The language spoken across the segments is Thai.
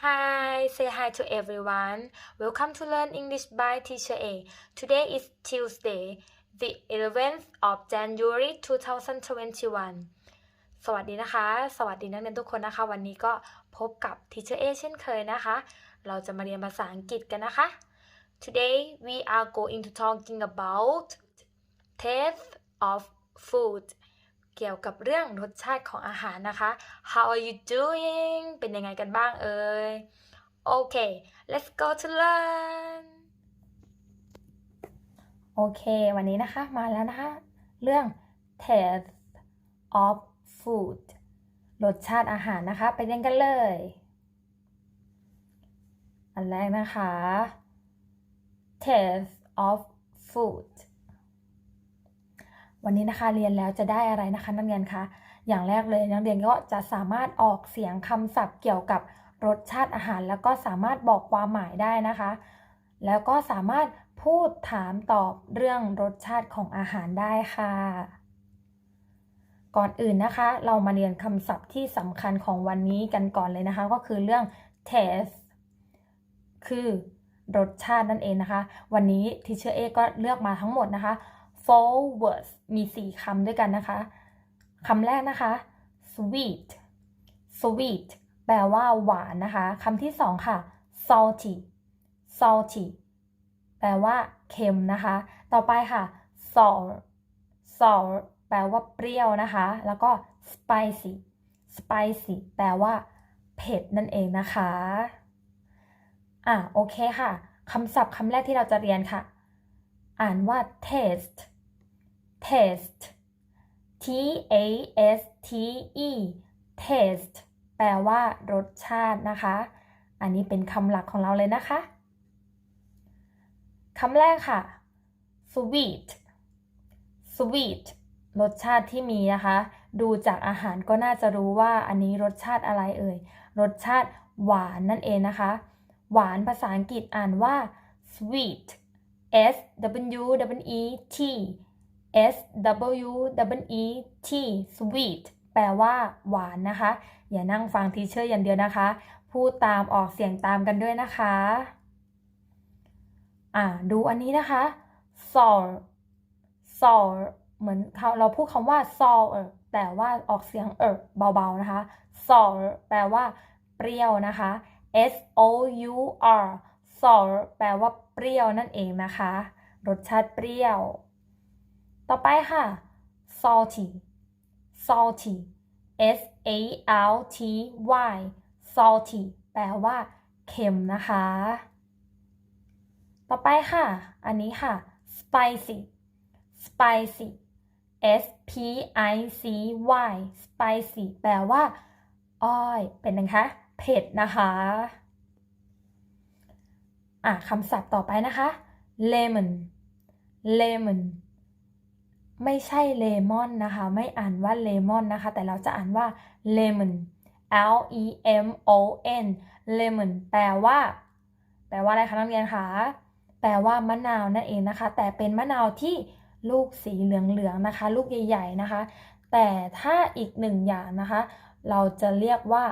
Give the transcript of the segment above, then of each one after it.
Hi, say hi to everyone. Welcome to Learn English by Teacher A. Today is Tuesday, the 11th of January 2021. สวัสดีนะคะ สวัสดีนักเรียนทุกคนนะคะ วันนี้ก็พบกับ Teacher A เช่นเคยนะคะ เราจะมาเรียนภาษาอังกฤษกันนะคะ Today we are going to talking about taste of food เกี่ยวกับเรื่องรสชาติของอาหารนะคะ How are you doing เป็นยังไงกันบ้างเอ่ย โอเค let's go to learn โอเค วันนี้นะคะ มาแล้วนะคะ เรื่อง taste of food รสชาติอาหารนะคะ ไปเรียนกันเลย อันแรกนะคะ taste of food วันนี้นะคะเรียนแล้วจะได้อะไรนะคะ นักเรียนคะอย่างแรกเลยนักเรียนก็จะสามารถออกเสียงคำศัพท์เกี่ยวกับรสชาติอาหาร แล้วก็สามารถบอกความหมายได้นะคะ แล้วก็สามารถพูดถามตอบเรื่องรสชาติของอาหารได้ค่ะ ก่อนอื่นนะคะ เรามาเรียนคำศัพท์ที่สำคัญของวันนี้กันก่อนเลยนะคะ ก็คือเรื่อง taste คือรสชาตินั่นเองนะคะ วันนี้ทิเชอร์เอก็เลือกมาทั้งหมดนะคะ four words มี4คำด้วยกันนะคะ คำแรกนะคะ sweet sweet แปลว่าหวานนะคะ คำที่สองค่ะ salty salty แปลว่าเค็มนะคะ ต่อไปค่ะ sour sour แปลว่าเปรี้ยวนะคะ แล้วก็ spicy spicy แปลว่าเผ็ดนั่นเองนะคะ อะโอเคค่ะ คำศัพท์คำแรกที่เราจะเรียนค่ะ อ่านว่า taste taste t a s t e taste แปลว่ารสชาตินะคะ อันนี้เป็นคำหลักของเราเลยนะคะ คำแรกค่ะ sweet sweet รสชาติที่มีนะคะ ดูจากอาหารก็น่าจะรู้ว่าอันนี้รสชาติอะไรเอ่ย รสชาติหวานนั่นเองนะคะ หวานภาษาอังกฤษอ่านว่า sweet S W W E T S W W E T sweet แปลว่า หวานนะคะ อย่านั่งฟังทีเชอร์อย่างเดียวนะคะ พูดตามออกเสียงตามกันด้วยนะคะ อ่า ดูอันนี้นะคะ sour sour เหมือนเราพูดคำว่า sour แต่ว่าออกเสียงเออเบาๆนะคะ sour แปลว่า เปรี้ยวนะคะ S O U R sour แปลว่า เปรี้ยวนั่นเองนะคะ รสชาติเปรี้ยว ต่อไปค่ะ salty salty S A L T Y salty แปลว่า เค็มนะคะ ต่อไปค่ะ อันนี้ค่ะ spicy spicy S P I C Y spicy แปลว่า อ้อย เป็นนะคะ เผ็ดนะคะ อะคำศัพท์ต่อไปนะคะ lemon lemon ไม่ใช่เลมอนนะคะ ไม่อ่านว่าเลมอนนะคะ แต่เราจะอ่านว่า lemon L E M O N lemon แปลว่า แปลว่าอะไรคะนักเรียนคะแปลว่ามะนาวนั่นเองนะคะ แต่เป็นมะนาวที่ลูกสีเหลืองๆนะคะ ลูกใหญ่ ๆนะคะ แต่ถ้าอีกหนึ่งอย่างนะคะ เราจะเรียกว่า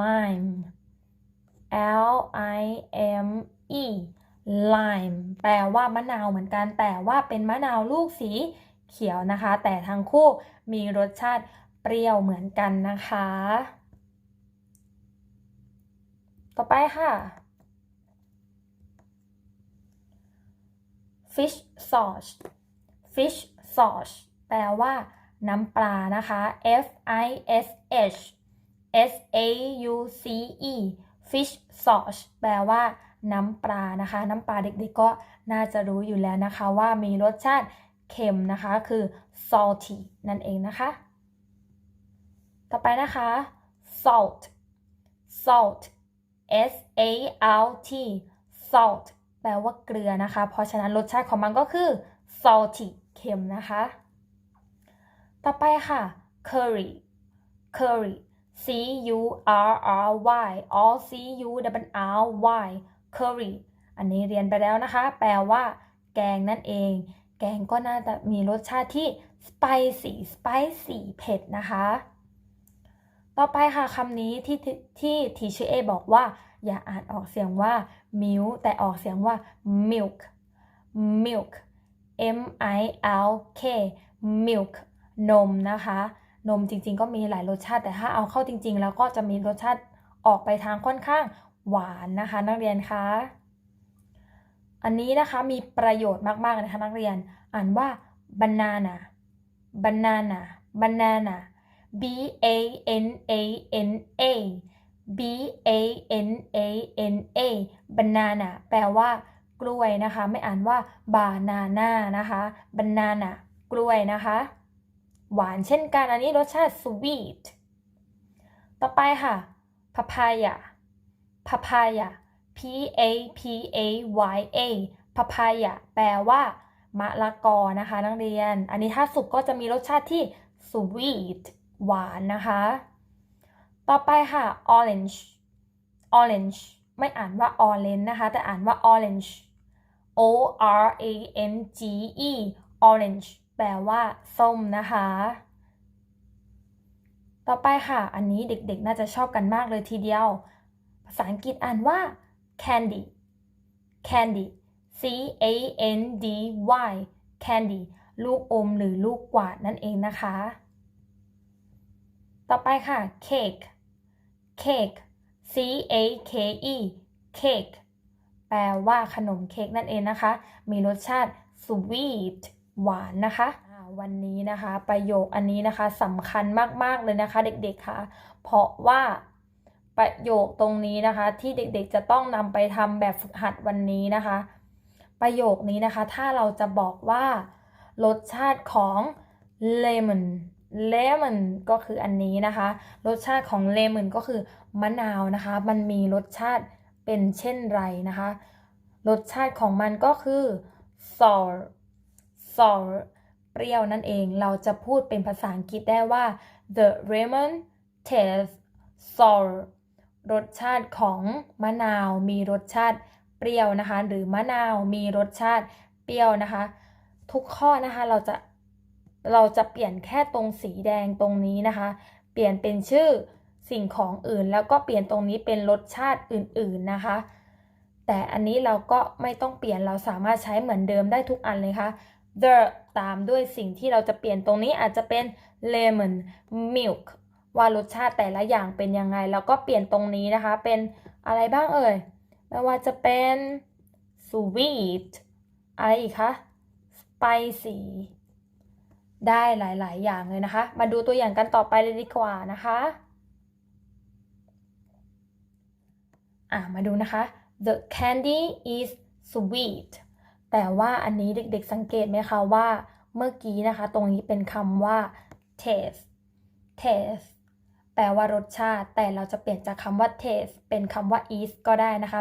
lime L I M E lime แปลว่ามะนาวเหมือนกัน แต่ว่าเป็นมะนาวลูกสี เขียวนะคะ แต่ทั้งคู่มีรสชาติเปรี้ยวเหมือนกันนะคะ ต่อไปค่ะ fish sauce fish sauce แปลว่าน้ำปลานะคะ F I S H S A U C E fish sauce แปลว่าน้ำปลานะคะ น้ำปลาเด็กๆก็น่าจะรู้อยู่แล้วนะคะ ว่ามีรสชาติ เค็มนะคะ คือ salty นั่นเองนะคะ ต่อไปนะคะ salt salt S A L T salt แปลว่าเกลือนะคะ เพราะฉะนั้นรสชาติของมันก็คือ salty เค็มนะคะ ต่อไปค่ะ curry curry C U R R Y all C U W R Y curry อันนี้เรียนไปแล้วนะคะ แปลว่า แกงนั่นเอง แกงก็น่าจะมีรสชาติที่ spicy spicy เผ็ดนะคะ ต่อไปค่ะคำนี้ที่ที่ที่ทีชื่อเอบอกว่า อย่าอ่านออกเสียงว่า milk แต่ออกเสียงว่า milk milk m i l k milk นมนะคะ นมจริงๆ ก็มีหลายรสชาติแต่ถ้าเอาเข้าจริง ๆ แล้วก็จะมีรสชาติออกไปทางค่อนข้างหวานนะคะ นักเรียนคะ อันนี้นะคะมีประโยชน์มากๆนะคะนักเรียน อ่านว่า banana banana banana b a n a n a b a n a n a banana แปลว่ากล้วยนะคะ ไม่อ่านว่า banana นะคะ banana กล้วยนะคะ หวานเช่นกัน อันนี้รสชาติ sweet ต่อไปค่ะ papaya papaya p a p a y a papaya แปลว่ามะละกอนะคะ นักเรียน อันนี้ถ้าสุกก็จะมีรสชาติที่ sweet หวานนะคะ ต่อไปค่ะ orange orange ไม่อ่านว่า orange นะคะ แต่อ่านว่า orange o r a n g e orange แปลว่าส้มนะคะ ต่อไปค่ะ อันนี้เด็กๆ น่าจะชอบกันมากเลยทีเดียว ภาษาอังกฤษอ่านว่า candy candy c a n d y candy ลูกอมหรือลูกกวาดนั่นเองนะคะ ต่อไปค่ะ cake cake c a k e cake แปลว่าขนมเค้กนั่นเองนะคะ มีรสชาติ sweet หวานนะคะวันนี้นะคะ ประโยคอันนี้นะคะสำคัญมาก ๆ เลยนะคะ เด็ก ๆค่ะ เพราะว่า ประโยคตรงนี้นะคะ ที่เด็กๆจะต้องนำไปทำแบบฝึกหัดวันนี้นะคะ ประโยคนี้นะคะ ถ้าเราจะบอกว่ารสชาติของ lemon lemon ก็คืออันนี้นะคะ รสชาติของ lemon ก็คือมะนาวนะคะ มันมีรสชาติเป็นเช่นไรนะคะ รสชาติของมันก็คือ sour sour เปรี้ยวนั่นเอง เราจะพูดเป็นภาษาอังกฤษได้ว่า the lemon tastes sour รสชาติของมะนาวมีรสชาติเปรี้ยวนะคะ หรือมะนาวมีรสชาติเปรี้ยวนะคะ ทุกข้อนะคะเราจะเราจะเปลี่ยนแค่ตรงสีแดงตรงนี้นะคะ เปลี่ยนเป็นชื่อสิ่งของอื่น แล้วก็เปลี่ยนตรงนี้เป็นรสชาติอื่นๆนะคะ แต่อันนี้เราก็ไม่ต้องเปลี่ยนเราสามารถใช้เหมือนเดิมได้ทุกอันเลยค่ะ the ตามด้วยสิ่งที่เราจะเปลี่ยนตรงนี้อาจจะเป็น lemon milk ว่ารสชาติแต่ละอย่างเป็นยังไง แล้วก็เปลี่ยนตรงนี้นะคะ เป็นอะไรบ้างเอ่ย ไม่ว่าจะเป็น sweet อะไรอีกคะ spicy ได้หลาย ๆ อย่างเลยนะคะ มาดูตัวอย่างกันต่อไปเลยดีกว่านะคะอ่ามาดูนะคะ the candy is sweet แต่ว่าอันนี้เด็ก ๆ สังเกตไหมคะว่าเมื่อกี้นะคะ ตรงนี้เป็นคำว่า taste taste ลว่ารสชาติ แต่เราจะเปลี่ยนจากคำว่า taste เป็นคำว่า is ก็ได้นะคะ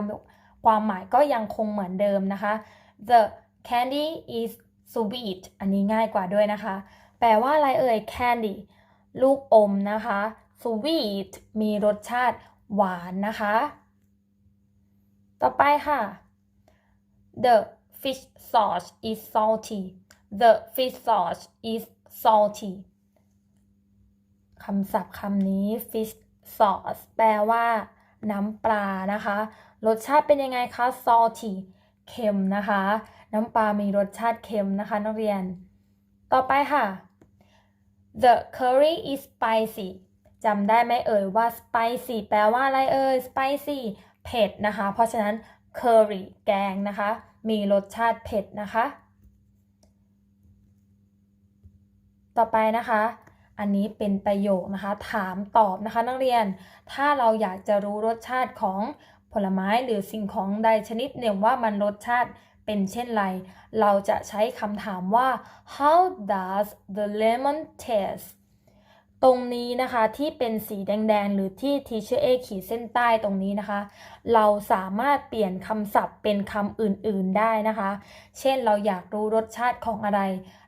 ความหมายก็ยังคงเหมือนเดิมนะคะ the candy is sweet อันนี้ง่ายกว่าด้วยนะคะ แปลว่าอะไรเอ่ย candy ลูกอมนะคะ sweet มีรสชาติหวานนะคะ ต่อไปค่ะ the fish sauce is salty the fish sauce is salty ำศัพท์คำนี้ fish sauce แปลว่า น้ำปลานะคะ รสชาติเป็นยังไงคะ salty เค็มนะคะ น้ำปลามีรสชาติเค็มนะคะ นักเรียน ต่อไปค่ะ the curry is spicy จำได้ไหมเอ่ยว่า spicy แปลว่าอะไรเอ่ย spicy เผ็ดนะคะ เพราะฉะนั้น curry แกงนะคะ มีรสชาติเผ็ดนะคะ ต่อไปนะคะ อันนี้เป็นประโยคนะคะ ถามตอบนะคะนักเรียน ถ้าเราอยากจะรู้รสชาติของผลไม้หรือสิ่งของใดชนิดหนึ่งว่ามันรสชาติเป็นเช่นไร เราจะใช้คำถามว่า how does the lemon taste ตรงนี้นะคะที่เป็นสีแดง ๆ หรือที่ teacher A ขีดเส้นใต้ตรงนี้นะคะ เราสามารถเปลี่ยนคำศัพท์เป็นคำอื่น ๆ ได้นะคะ เช่นเราอยากรู้รสชาติของอะไร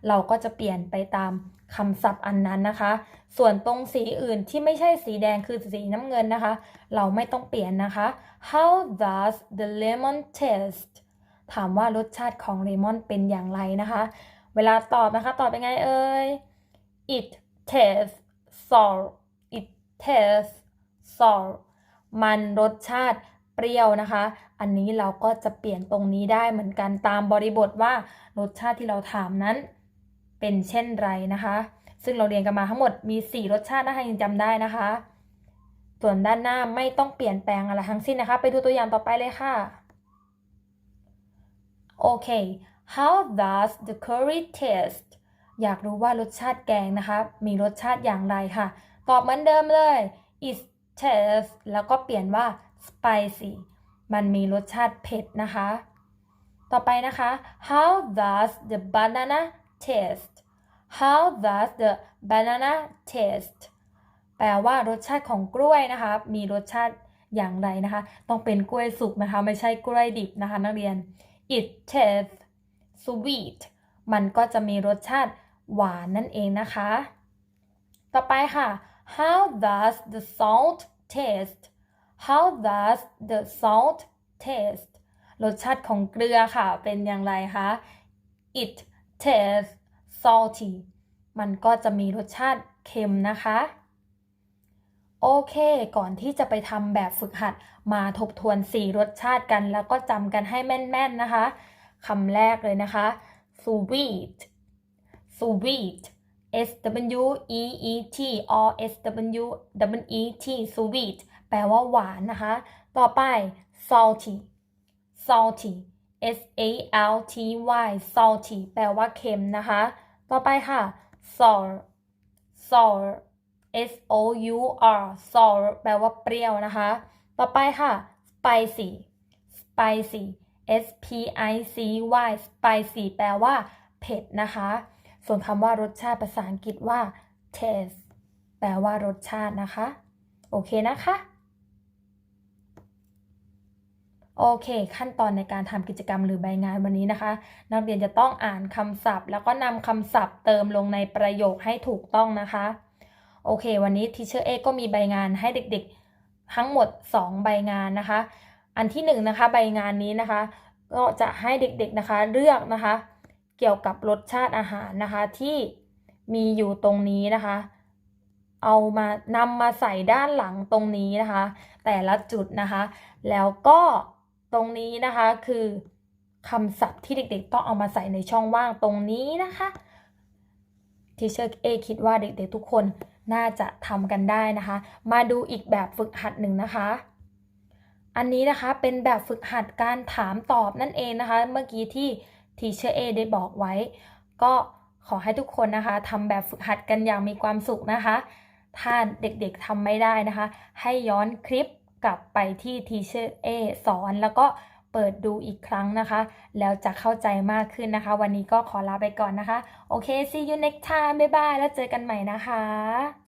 เราก็จะเปลี่ยนไปตาม คำศัพท์อันนั้นนะคะ ส่วนตรงสีอื่นที่ไม่ใช่สีแดงคือสีน้ำเงินนะคะ เราไม่ต้องเปลี่ยนนะคะ how does the lemon taste ถามว่ารสชาติของเลมอนเป็นอย่างไรนะคะ เวลาตอบนะคะ ตอบเป็นไงเอ่ย it tastes sour it taste sour มันรสชาติเปรี้ยวนะคะ อันนี้เราก็จะเปลี่ยนตรงนี้ได้เหมือนกันตามบริบทว่ารสชาติที่เราถามนั้น เป็นเช่นไรนะคะ ซึ่งเราเรียนกันมาทั้งหมดมี 4 รสชาตินะคะยังจำได้นะคะ ส่วนด้านหน้าไม่ต้องเปลี่ยนแปลงอะไรทั้งสิ้นนะคะ ไปดูตัวอย่างต่อไปเลยค่ะ โอเค how does the curry taste อยากรู้ว่ารสชาติแกงนะคะ มีรสชาติอย่างไรค่ะ ตอบเหมือนเดิมเลย it tastes แล้วก็เปลี่ยนว่า spicy มันมีรสชาติเผ็ดนะคะ ต่อไปนะคะ how does the banana taste how does the banana taste แปลว่ารสชาติของกล้วยนะคะ มีรสชาติอย่างไรนะคะ ต้องเป็นกล้วยสุกนะคะ ไม่ใช่กล้วยดิบนะคะ นักเรียน it tastes sweet มันก็จะมีรสชาติหวานนั่นเองนะคะ ต่อไปค่ะ how does the salt taste how does the salt taste รสชาติของเกลือค่ะ เป็นอย่างไรคะ it tastes salty มันก็จะมีรสชาติเค็มนะคะ โอเค ก่อนที่จะไปทำแบบฝึกหัดมาทบทวน 4 รสชาติกันแล้วก็จำกันให้แม่นๆนะคะคำแรกเลยนะคะ sweet sweet s w e e t or s w w e t sweet แปลว่าหวานนะคะ ต่อไป salty salty s a l t y salty แปลว่าเค็มนะคะ ต่อไปค่ะ sour sour s o u r sour แปลว่าเปรี้ยวนะคะ ต่อไปค่ะ spicy spicy s p i c y spicy แปลว่าเผ็ดนะคะ ส่วนคำว่ารสชาติภาษาอังกฤษว่า taste แปลว่ารสชาตินะคะ โอเคนะคะ โอเค ขั้นตอนในการทำกิจกรรมหรือใบงานวันนี้นะคะ นักเรียนจะต้องอ่านคำศัพท์ แล้วก็นำคำศัพท์เติมลงในประโยคให้ถูกต้องนะคะ โอเค วันนี้ทีเชอร์เอก็มีใบงานให้เด็กๆ ทั้งหมด 2 ใบงานนะคะ อันที่1นนะคะใบงานนี้นะคะ ก็จะให้เด็กๆนะคะเลือกนะคะ เกี่ยวกับรสชาติอาหารนะคะที่มีอยู่ตรงนี้นะคะ เอามานำมาใส่ด้านหลังตรงนี้นะคะ แต่ละจุดนะคะ แล้วก็ ตรงนี้นะคะคือคำศัพท์ที่เด็กๆ ต้องเอามาใส่ในช่องว่างตรงนี้นะคะทีเชอร์เอคิดว่าเด็กๆทุกคนน่าจะทำกันได้นะคะ มาดูอีกแบบฝึกหัดหนึ่งนะคะ อันนี้นะคะเป็นแบบฝึกหัดการถามตอบนั่นเองนะคะ เมื่อกี้ที่ทีเชอร์เอได้บอกไว้ ก็ขอให้ทุกคนนะคะทำแบบฝึกหัดกันอย่างมีความสุขนะคะ ถ้าเด็กๆทำไม่ได้นะคะ ให้ย้อนคลิป กลับไปที่ทีเชอร์เอสอนแล้วก็เปิดดูอีกครั้งนะคะ แล้วจะเข้าใจมากขึ้นนะคะ วันนี้ก็ขอลาไปก่อนนะคะ โอเค see you next time บ๊ายบาย แล้วเจอกันใหม่นะคะ